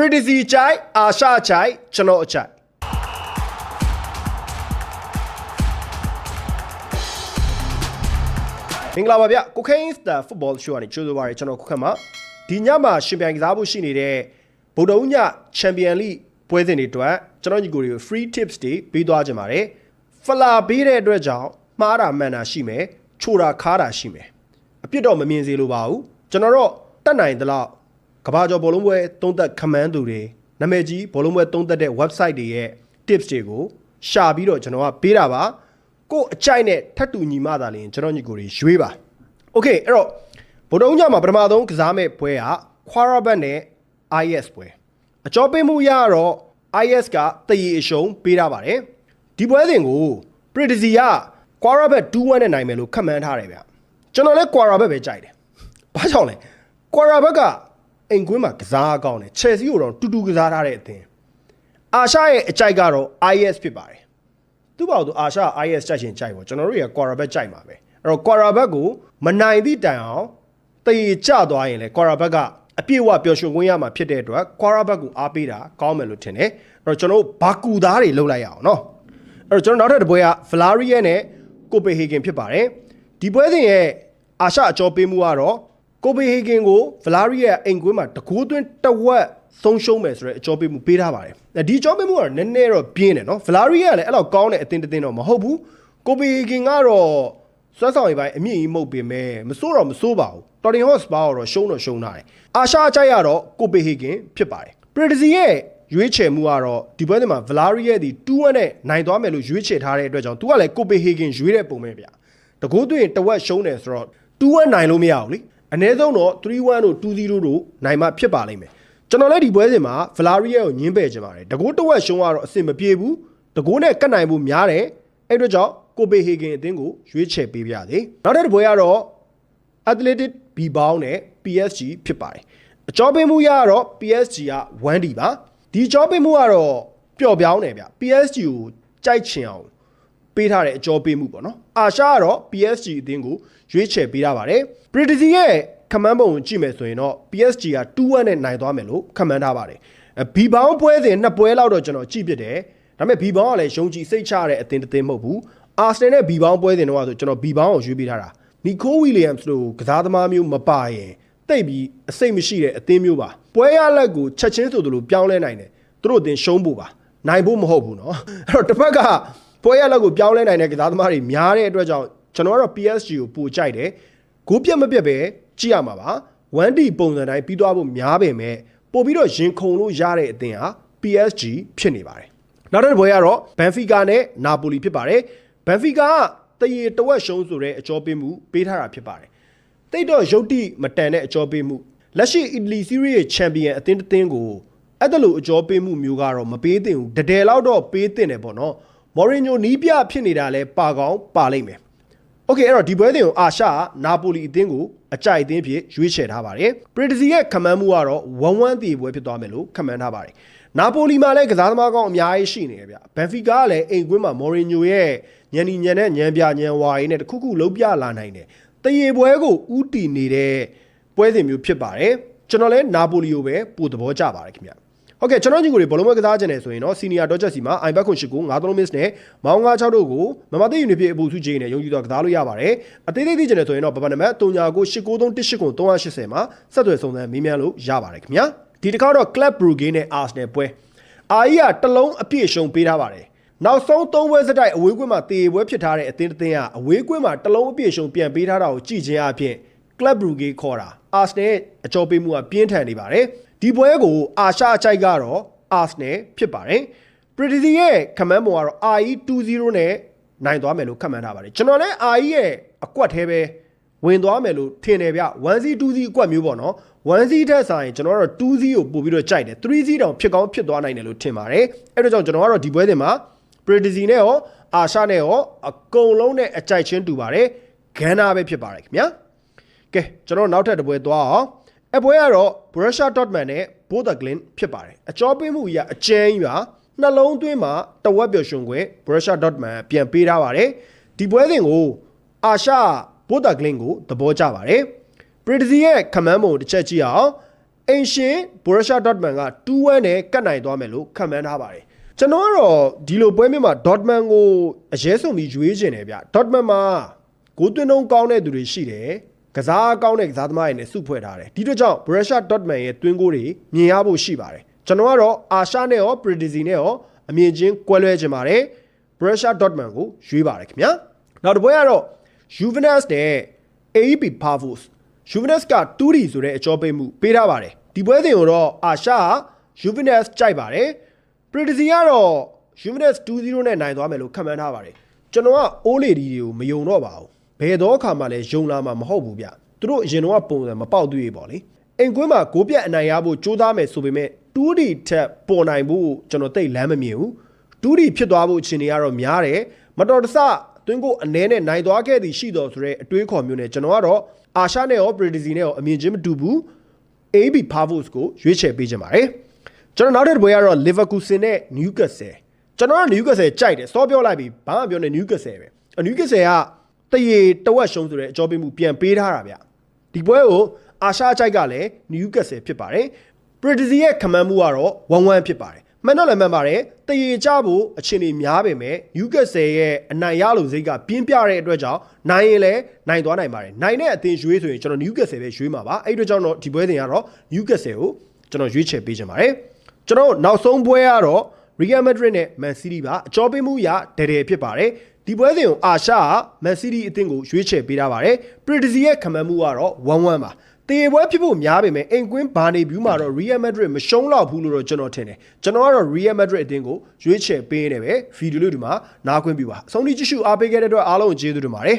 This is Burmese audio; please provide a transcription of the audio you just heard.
British ကြိုက်အာရှကြိုက်ကျွန်တော်အကြိုက်မင်္ဂလာပါဗျကိုခိန်းစတာဖုတ်ဘောရှိုးကနေကြိုးဆိုပါရကျွန်တော်ခုခက်မှာဒီညမှာရှင်ပြိုင်ကစားဖို့ရှိနေတဲ့ဗုဒ္ဓဦးညချန်ပီယံလိပွဲစဉ်တွေအတွက်ကျွန်တော်ညီကိုတွေကို free tips တွေပေးသွားကြပါတယ်ဖလာပေးတဲ့အတွက်ကြောင့်မှားတာမှန်တာရှိမယ်ချိုတာခါတာရှိမယ်အပြစ်တော့မမြင်စေလိုပါဘူးကျွန်တော်တော့တက်နိုင်သလောက် ကဘာကျော်ဘောလုံးပွဲသုံးသက်ခမန်းသူတွေနာမည်ကြီးဘောလုံးပွဲသုံးသက်တဲ့ website တွေရဲ့ tips တွေကိုရှာပြီးတော့ကျွန်တော်ကပေးတာပါကို့အကြိုက်နဲ့ထပ်တူညီမှသာလျှင်ကျွန်တော်ညီကိုတွေရွေးပါโอเคအဲ့တော့ဗုဒ္ဓဦးညမှာပထမဆုံးကစားမဲ့ပွဲက Quarabat နဲ့ IS ပွဲအကျော်ပေးမှုရတော့ IS ကတည်ရအရှုံးပေးထားပါတယ်ဒီပွဲစဉ်ကို Pritizi က Quarabat 2-1နဲ့နိုင်မယ်လို့ခန့်မှန်းထားတယ်ဗျကျွန်တော်လည်း Quarabat ပဲကြိုက်တယ်ဘာကြောင့်လဲ Quarabat က အိမ်ကွင်းမှာကစားကောင်းတယ် Chelsea ကိုတော့တူတူကစားထားတဲ့အသင်းအာရှရဲ့အကြိုက်ကတော့ IS ဖြစ်ပါတယ်သူ့ဘာလို့အာရှ IS ကြိုက်ရှင်ကြိုက်ပေါ့ကျွန်တော်တို့ရ Quarabat ကြိုက်မှာပဲအဲ့တော့ Quarabat ကိုမနိုင်သည့်တိုင်အောင်တည်ကြသွားရင်လေ Quarabat ကအပြည့်အဝပျော်ရွှင်ခွင့်ရမှာဖြစ်တဲ့အတွက် Quarabat ကိုအားပေးတာကောင်းမယ်လို့ထင်တယ်အဲ့တော့ကျွန်တော်တို့ဘာကူသားတွေလုပ်လိုက်ရအောင်နော်အဲ့တော့ကျွန်တော်နောက်ထပ်တစ်ပွဲက Valaria နဲ့ Copenhagen ဖြစ်ပါတယ်ဒီပွဲစဉ်ရဲ့အာရှအကျော်ပေးမှုကတော့ Copenhagen ကို Valaria အိမ်ကွင်းမှာတကိုးသွင်းတဝက်ဆုံးရှုံးမယ်ဆိုတဲ့အကျော်ပေးမှုပေးထားပါတယ်။ဒီအကျော်ပေးမှုကတော့နည်းနည်းတော့ပြင်းတယ်နော်။ Valaria ကလည်းအဲ့လောက်ကောင်းတဲ့အသင်းတစ်သင်းတော့မဟုတ်ဘူး။ Copenhagen ကတော့စွမ်းဆောင်ရည်ပိုင်းအမြင့်ကြီးမဟုတ်ပေမဲ့မစိုးတော့မစိုးပါဘူး။ Tottenham Hotspur ကတော့ရှုံးတော့ရှုံးထားတယ်။အာရှအကြိုက်ကတော့ Copenhagen ဖြစ်ပါတယ်။ Pritizi ရဲ့ရွေးချယ်မှုကတော့ဒီပွဲစဉ်မှာ Valaria ရဲ့ဒီ2-1နဲ့နိုင်သွားမယ်လို့ရွေးချယ်ထားတဲ့အတွက်ကြောင့်သူကလည်း Copenhagen ရွေးတဲ့ပုံပဲဗျ။တကိုးသွင်းတဝက်ရှုံးတယ်ဆိုတော့2-1နိုင်လို့မရဘူးလေ။ အနည်းဆုံးတော့3-1တို့2-0တို့နိုင်မှဖြစ်ပါလိမ့်မယ်ကျွန်တော်လည်းဒီပွဲစဉ်မှာ Valaria ကိုညင်းပယ်ချင်ပါတယ်တကိုးတဝက်ရှုံးကတော့အဆင်မပြေဘူးတကိုးနဲ့ကတ်နိုင်ဖို့များတယ်အဲ့အတွက်ကြောင့် Copenhagen အသင်းကိုရွေးချယ်ပေးပြရစေနောက်တစ်ပွဲကတော့ Athletic Bilbao နဲ့ PSG ဖြစ်ပါတယ်အကြောပေးမှုရကတော့ PSG က 1D ပါဒီအကြောပေးမှုကတော့ပျော့ပြောင်းတယ်ဗျ PSG ကိုကြိုက်ချင်အောင် ပေးထားတဲ့အကြောပေးမှုပေါ့နော်အာရှကတော့ PSG အသင်းကိုရွေးချယ်ပေးထားပါတယ် Pritizi ရဲ့ခမန်းပုံကိုကြည့်မယ်ဆိုရင်တော့ PSG က2-1နဲ့နိုင်သွားမယ်လို့ခမန်းထားပါတယ်ဘီဘောင်းပွဲစဉ်နှစ်ပွဲလောက်တော့ကျွန်တော်ကြည့်ပြတယ်ဒါပေမဲ့ဘီဘောင်းကလည်းယုံကြည်စိတ်ချတဲ့အသင်းတစ်သင်းမဟုတ်ဘူးအာဆနယ်နဲ့ဘီဘောင်းပွဲစဉ်တော့ဆိုကျွန်တော်ဘီဘောင်းကိုရွေးပေးထားတာနီကိုဝီလီယမ်စ်တို့ကစားသမားမျိုးမပါရင်တိတ်ပြီးအစိတ်မရှိတဲ့အသင်းမျိုးပါပွဲရလက်ကိုချက်ချင်းဆိုသလိုပြောင်းလဲနိုင်တယ်သူတို့အသင်းရှုံးဖို့ပါနိုင်ဖို့မဟုတ်ဘူးเนาะအဲ့တော့တစ်ဖက်က ပွဲရလက်ကိုပြောင်းလဲနိုင်တဲ့ကစားသမားတွေများတဲ့အတွက်ကြောင့်ကျွန်တော်ကတော့ PSG ကိုပိုကြိုက်တယ်ဂိုးပြတ်မပြတ်ပဲကြည့်ရမှာပါ 1D ပုံစံတိုင်းပြီးသွားဖို့များပေမဲ့ပို့ပြီးတော့ရင်ခုန်လို့ရတဲ့အသင်းဟာ PSG ဖြစ်နေပါတယ်နောက်တစ်ပွဲကတော့ Benfica နဲ့ Napoli ဖြစ်ပါတယ် Benfica ကတရေတဝက်ရှုံးဆိုတဲ့အကြောပေးမှုပေးထားတာဖြစ်ပါတယ်တိတ်တော့ရုတ်တိမတန်တဲ့အကြောပေးမှုလက်ရှိ Italy Serie A Champion အသင်းတစ်သင်းကိုအဲ့ဒါလိုအကြောပေးမှုမျိုးကတော့မပေးသင့်ဘူးတဒယ်လောက်တော့ပေးသင့်တယ်ပေါ့နော် မော်ရီညိုနီးပြဖြစ်နေတာလဲပါကောင်းပါလိမ့်မယ်โอเคအဲ့တော့ဒီပွဲစဉ်ကိုအာရှနာပိုလီအသင်းကိုအကြိုက်အသင်းဖြစ်ရွေးချယ်ထားပါတယ်ပရီတစီရဲ့ခမန်းမှုကတော့1-1တည်ပွဲဖြစ်သွားမယ်လို့ခမန်းထားပါတယ်နာပိုလီမှာလည်းကစားသမားကောင်းအများကြီးရှိနေတယ်ဗျဘန်ဖီကာကလည်းအိမ်ကွင်းမှာမော်ရီညိုရဲ့ညံနီညံနဲ့ညံပြညံဝါရီနဲ့တခုခုလုံးပြလာနိုင်တယ်တရေပွဲကိုဥတီနေတဲ့ပွဲစဉ်မျိုးဖြစ်ပါတယ်ကျွန်တော်လည်းနာပိုလီကိုပဲပို့သဘောကျပါတယ်ခင်ဗျ ဟုတ်ကဲ့ကျွန်တော်ညီကိုတွေဘောလုံးပွဲကစားကြတယ်ဆိုရင်တော့စီနီယာဒေါ့ချက်စီမှာအိုင်ဘက်ခွန်ရှိကို9-3 miss နဲ့မောင်း96တို့ကိုမမသိယူနေပြအပူစုချင်းနဲ့ယုံကြည်တော့ကစားလို့ရပါတယ်အသေးသေးသိကြတယ်ဆိုရင်တော့ပပနမတ်399318ကို380မှာဆက်သွယ်စုံစမ်းမေးမြန်းလို့ရပါတယ်ခင်ဗျာဒီတစ်ခါတော့ Club Brugge နဲ့ Arsenal ပွဲအာကြီးကတလုံးအပြည့်ရှုံပေးထားပါတယ်နောက်ဆုံး၃ပွဲစတိုက်အဝေးကွင်းမှာတေပွဲဖြစ်ထားတဲ့အသင်းတစ်သင်းကအဝေးကွင်းမှာတလုံးအပြည့်ရှုံပြန်ပေးထားတာကိုကြည့်ခြင်းအပြင် Club Brugge ခေါ်တာ Arsenal ရဲ့အကြောပေးမှုကပြင်းထန်နေပါတယ် ဒီပွဲကိုအာရှအကြိုက်ကတော့ Arsenal ဖြစ်ပါတယ်။ Pritizi ရဲ့ခမန်းပုံကတော့ RE 2-0နဲ့နိုင်သွားမယ်လို့ခန့်မှန်းထားပါတယ်။ကျွန်တော်လည်း RE ရဲ့အကွက်သေးပဲဝင်သွားမယ်လို့ထင်တယ်ဗျ။ 1C 2C အကွက်မျိုးပေါ့နော်။ 1C ထက်ဆိုင်ကျွန်တော်ကတော့ 2C ကိုပို့ပြီးတော့ကြိုက်တယ်။ 3C တောင်ဖြစ်ကောင်းဖြစ်သွားနိုင်တယ်လို့ထင်ပါတယ်။အဲ့ဒါကြောင့်ကျွန်တော်ကတော့ဒီပွဲစဉ်မှာ Pritizi နဲ့ရောအာရှနဲ့ရောအကုန်လုံးနဲ့အကြိုက်ချင်းတူပါတယ်။ဂန်နာပဲဖြစ်ပါတယ်ခင်ဗျာ။ကဲကျွန်တော်နောက်ထပ်တစ်ပွဲသွားအောင်။ အပွဲကတော့ Borussia Dortmund နဲ့ Bordeglin ဖြစ်ပါတယ်အကြောပေးမှုကြီးကအကျန်းကြီးပါနှလုံးသွင်းမှာတဝက်ပျော်ရွှင်ခွင့် Borussia Dortmund ပြန်ပေးထားပါတယ်ဒီပွဲစဉ်ကိုအာရှ Bordeglin ကိုသဘောကျပါတယ် Pritizi ရဲ့ခမန်းပုံတစ်ချက်ကြည့်အောင်အင်ရှင် Borussia Dortmund က2-1နဲ့ကတ်နိုင်သွားမယ်လို့ခန့်မှန်းထားပါတယ်ကျွန်တော်ကတော့ဒီလိုပွဲမျိုးမှာ Dortmund ကိုအရေးဆုံးပြီးရွေးချင်တယ်ဗျ Dortmund မှာဂိုးသွင်းနှုန်းကောင်းတဲ့သူတွေရှိတယ် ကစားကောင်းတဲ့ကစားသမားတွေနဲ့စုဖွဲ့ထားတယ်ဒီတို့ကြောင့် Borussia Dortmund ရဲ့သွင်းဂိုးတွေမြင်ရဖို့ရှိပါတယ်ကျွန်တော်ကတော့အာရှနဲ့ရော Predizi နဲ့ရောအမြင်ချင်းကွဲလွဲချင်ပါတယ် Borussia Dortmund ကိုရွေးပါတယ်ခင်ဗျာနောက်တစ်ပွဲကတော့ Juventus နဲ့ AEP Pavos Juventus ကတူးရီဆိုတဲ့အကြောပေးမှုပေးထားပါတယ်ဒီပွဲစဉ်ကိုတော့အာရှက Juventus ကြိုက်ပါတယ် Predizi ကတော့ Juventus 2-0နဲ့နိုင်သွားမယ်လို့ခန့်မှန်းထားပါတယ်ကျွန်တော်ကအိုးလေဒီတွေကိုမယုံတော့ပါဘူး ဘယ်တော့အခါမှလည်းယုံလာမှာမဟုတ်ဘူးဗျသူတို့အရင်တော့ပုံစံမပေါက်သေးဘူးပေါ့လေအိမ်ကွင်းမှာဂိုးပြတ်အနိုင်ရဖို့ကြိုးစားမယ်ဆိုပေမဲ့ 2-D ထက်ပေါ်နိုင်ဖို့ကျွန်တော်သိလမ်းမမြင်ဘူး 2D ဖြစ်သွားဖို့အခြေအနေကတော့များတယ်မတော်တဆတွင်းကိုအနှဲနဲ့နိုင်သွားခဲ့သည်ရှိတော်ဆိုတဲ့အတွေးခေါ်မျိုးနဲ့ကျွန်တော်ကတော့အာရှနဲ့ရော Predizi နဲ့ရောအမြင်ချင်းမတူဘူး AB Pavos ကိုရွေးချယ်ပေးခြင်းပါတယ်ကျွန်တော်နောက်တစ်ပွဲကတော့ Leverkusen နဲ့ Newcastle ကျွန်တော်က Newcastle ကြိုက်တယ်စောပြောလိုက်ပြီဘာမှပြောနေ Newcastle ပဲအ Newcastle က တရေတဝက်ရှုံးဆိုတဲ့အကြောပေးမှုပြန်ပေးထားတာဗျဒီပွဲကိုအာရှကြိုက်ကလည်း Newcastle ဖြစ်ပါတယ် Predizi ရဲ့ခမန်းမှုကတော့1-1ဖြစ်ပါတယ်မှန်တော့လည်းမှန်ပါတယ်တရေကြဖို့အချိန်ကြီးများပေမဲ့ Newcastle ရဲ့အနိုင်ရလို့စိတ်ကပြင်းပြတဲ့အတွက်ကြောင့်နိုင်ရင်လည်းနိုင်သွားနိုင်ပါတယ်နိုင်တဲ့အသင်းရွေးဆိုရင်ကျွန်တော် Newcastle ပဲရွေးမှာပါအဲ့ဒီအတွက်ကြောင့်တော့ဒီပွဲစဉ်ကတော့ Newcastle ကိုကျွန်တော်ရွေးချယ်ပေးချင်ပါတယ်ကျွန်တော်နောက်ဆုံးပွဲကတော့ Real Madrid နဲ့ Man City ပါအကြောပေးမှုရဒဲဒဲဖြစ်ပါတယ်ဒီပွဲစဉ်ကိုအာရှက Man City အသင်းကိုရွေးချယ်ပေးထားပါတယ် Predizi ရဲ့ခမန်းမှုကတော့1-1ပါတေပွဲဖြစ်ဖို့များပေမဲ့အိမ်ကွင်းဘာနေဗျူးမှာတော့ Real Madrid မရှုံးတော့ဘူးလို့တော့ကျွန်တော်ထင်တယ်ကျွန်တော်ကတော့ Real Madrid အသင်းကိုရွေးချယ်ပေးနေပဲဗီဒီယိုလေးဒီမှာနားခွင့်ပြုပါအဆုံးထိကြည့်ရှုအားပေးခဲ့တဲ့အတွက်အားလုံးကိုကျေးဇူးတင်ပါတယ်